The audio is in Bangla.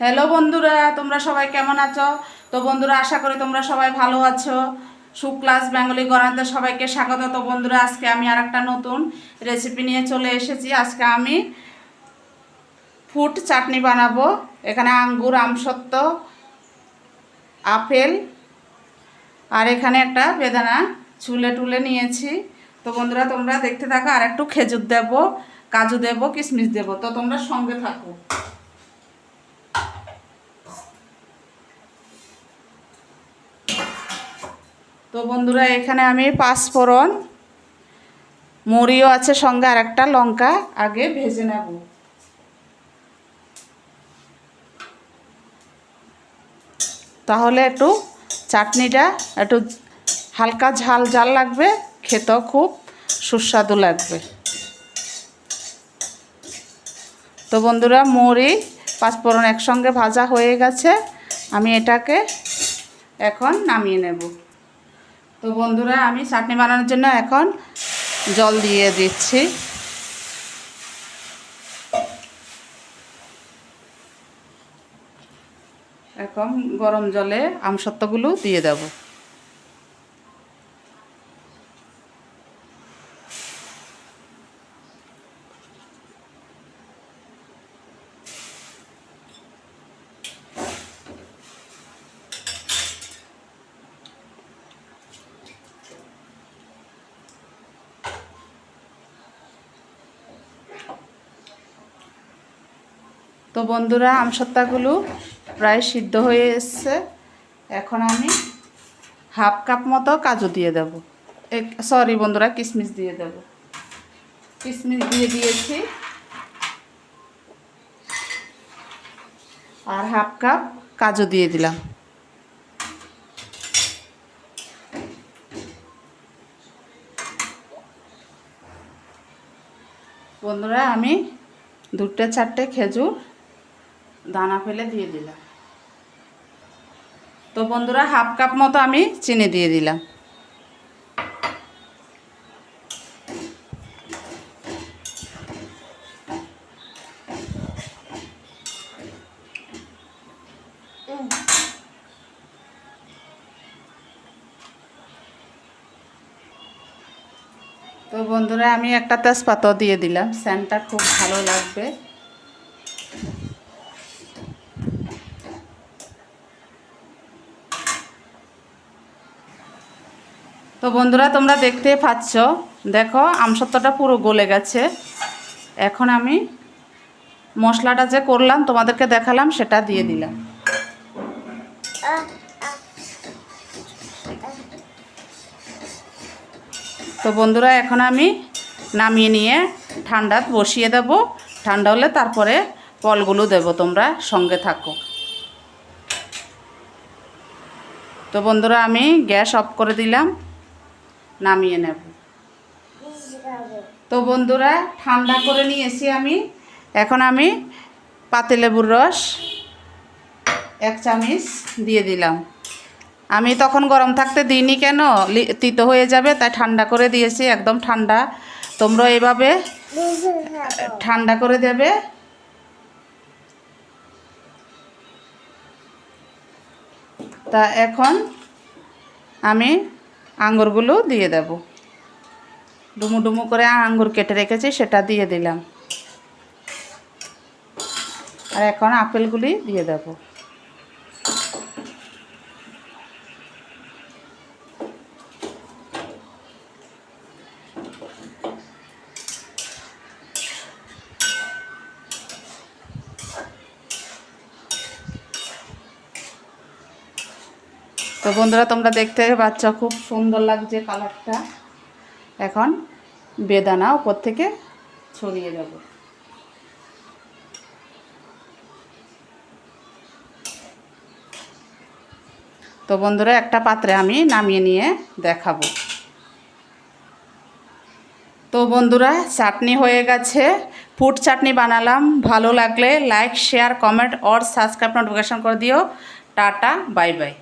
হ্যালো বন্ধুরা, তোমরা সবাই কেমন আছো? তো বন্ধুরা, আশা করি তোমরা সবাই ভালো আছো। সুক্লাস বেঙ্গলি গড়াতে সবাইকে স্বাগত। তো বন্ধুরা, আজকে আমি আর একটা নতুন রেসিপি নিয়ে চলে এসেছি। আজকে আমি ফুড চাটনি বানাবো। এখানে আঙ্গুর, আমসত্ত্ব, আপেল, আর এখানে একটা বেদানা চুলে টুলে নিয়েছি। তো বন্ধুরা, তোমরা দেখতে থাকো, আর একটু খেজুর দেবো, কাজু দেবো, কিশমিশ দেবো। তো তোমরা সঙ্গে থাকো। তো বন্ধুরা, এখানে আমি পাঁচ ফোড়ন, মুড়িও আছে সঙ্গে আর একটা লঙ্কা আগে ভেজে নেব। তাহলে একটু চাটনিটা একটু হালকা ঝাল ঝাল লাগবে, খেতেও খুব সুস্বাদু লাগবে। তো বন্ধুরা, মুড়ি পাঁচফোড়ন একসঙ্গে ভাজা হয়ে গেছে, আমি এটাকে এখন নামিয়ে নেব। তো বন্ধুরা, আমি চাটনি বানানোর জন্য এখন জল দিয়ে দিচ্ছি। এখন গরম জলে আমসত্ত্বগুলো দিয়ে দেব। তো বন্ধুরা আমসত্ত্বাগুলো প্রায় সিদ্ধ হয়ে এসছে। এখন আমি হাফ কাপ মতো কাজু দিয়ে দেব। সরি বন্ধুরা কিশমিশ দিয়ে দেব। কিশমিশ দিয়ে দিয়েছি। আর হাফ কাপ কাজু দিয়ে দিলাম। বন্ধুরা, আমি দুটো চারটে খেজুর দানা ফেলে দিয়ে দিলাম। তো বন্ধুরা, হাফ কাপ মতো আমি চিনি দিয়ে দিলাম। তো বন্ধুরা, আমি একটা তেজপাতা দিয়ে দিলাম। স্যানটা খুব ভালো লাগবে। তো বন্ধুরা, তোমরা দেখতে পাচ্ছ, দেখো আমসত্ত্বটা পুরো গলে গেছে। এখন আমি মশলাটা যে করলাম, তোমাদেরকে দেখালাম, সেটা দিয়ে দিলাম। তো বন্ধুরা, এখন আমি নামিয়ে নিয়ে ঠান্ডাত বসিয়ে দেব। ঠান্ডা হলে তারপরে ফলগুলো দেব, তোমরা সঙ্গে থাকো। তো বন্ধুরা, আমি গ্যাস অফ করে দিলাম। নামিয়ে নেব। তো বন্ধুরা, ঠান্ডা করে নিয়েছি আমি। এখন আমি পাতিলেবুর রস, এক চামচ দিয়ে দিলাম। আমি তখন গরম থাকতে দিইনি কেন? তিতো হয়ে যাবে, তাই ঠান্ডা করে দিয়েছি, একদম ঠান্ডা। তোমরা এভাবে ঠান্ডা করে দেবে। তা এখন আমি আঙ্গুরগুলো দিয়ে দেব। ডুমু ডুমু করে আঙুর কেটে রেখেছি, সেটা দিয়ে দিলাম। আর এখন আপেলগুলি দিয়ে দেব। তো বন্ধুরা, তোমরা দেখতে বাচ্চা খুব সুন্দর লাগছে কালারটা। এখন বেদানা উপর থেকে ছড়িয়ে দেব। তো বন্ধুরা, একটা পাত্রে আমি নামিয়ে নিয়ে দেখাবো। তো বন্ধুরা, চাটনি হয়ে গেছে। ফুড চাটনি বানালাম। ভালো লাগলে like, share, comment, or subscribe notification করে দিও। টাটা, বাই বাই।